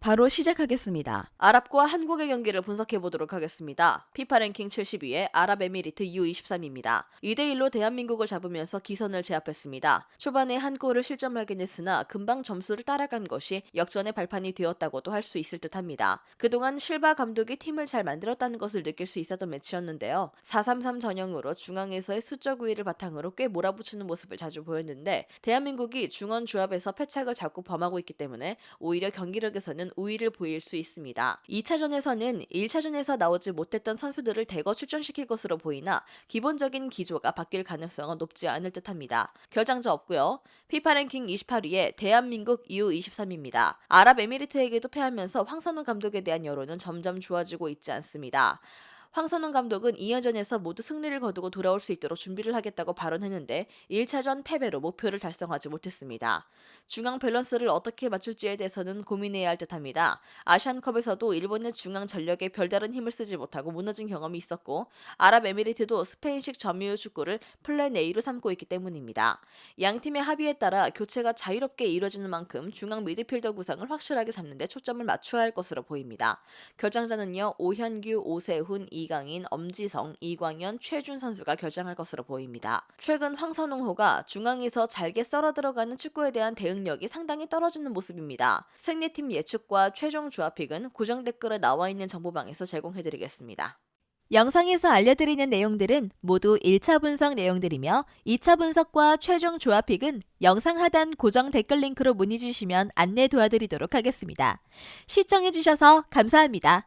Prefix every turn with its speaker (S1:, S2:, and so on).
S1: 바로 시작하겠습니다. 아랍과 한국의 경기를 분석해 보도록 하겠습니다. 피파 랭킹 70위에 아랍에미리트 U23입니다. 2대1로 대한민국을 잡으면서 기선을 제압했습니다. 초반에 한 골을 실점하긴 했으나 금방 점수를 따라간 것이 역전의 발판이 되었다고도 할 수 있을 듯 합니다. 그동안 실바 감독이 팀을 잘 만들었다는 것을 느낄 수 있었던 매치였는데요. 4-3-3 전형으로 중앙에서의 수적 우위를 바탕으로 꽤 몰아붙이는 모습을 자주 보였는데 대한민국이 중원 조합에서 패착을 자꾸 범하고 있기 때문에 오히려 경기력에서는 우위를 보일 수 있습니다. 2차전에서는 1차전에서 나오지 못했던 선수들을 대거 출전시킬 것으로 보이나 기본적인 기조가 바뀔 가능성은 높지 않을 듯합니다. 결장자 없고요. 피파 랭킹 28위에 대한민국 U23입니다. 아랍에미리트에게도 패하면서 황선우 감독에 대한 여론은 점점 좋아지고 있지 않습니다. 황선홍 감독은 2연전에서 모두 승리를 거두고 돌아올 수 있도록 준비를 하겠다고 발언했는데 1차전 패배로 목표를 달성하지 못했습니다. 중앙 밸런스를 어떻게 맞출지에 대해서는 고민해야 할 듯합니다. 아시안컵에서도 일본의 중앙 전력에 별다른 힘을 쓰지 못하고 무너진 경험이 있었고 아랍에미리트도 스페인식 점유율 축구를 플랜 A로 삼고 있기 때문입니다. 양 팀의 합의에 따라 교체가 자유롭게 이루어지는 만큼 중앙 미드필더 구상을 확실하게 잡는 데 초점을 맞춰야 할 것으로 보입니다. 결장자는요. 오현규, 오세훈, 이 강인, 엄지성, 이광현, 최준 선수가 결정할 것으로 보입니다. 최근 황선홍호가 중앙에서 잘게 썰어 들어가는 축구에 대한 대응력이 상당히 떨어지는 모습입니다. 승리팀 예측과 최종 조합픽은 고정 댓글에 나와 있는 정보방에서 제공해드리겠습니다. 영상에서 알려드리는 내용들은 모두 1차 분석 내용들이며 2차 분석과 최종 조합픽은 영상 하단 고정 댓글 링크로 문의 주시면 안내 도와드리도록 하겠습니다. 시청해주셔서 감사합니다.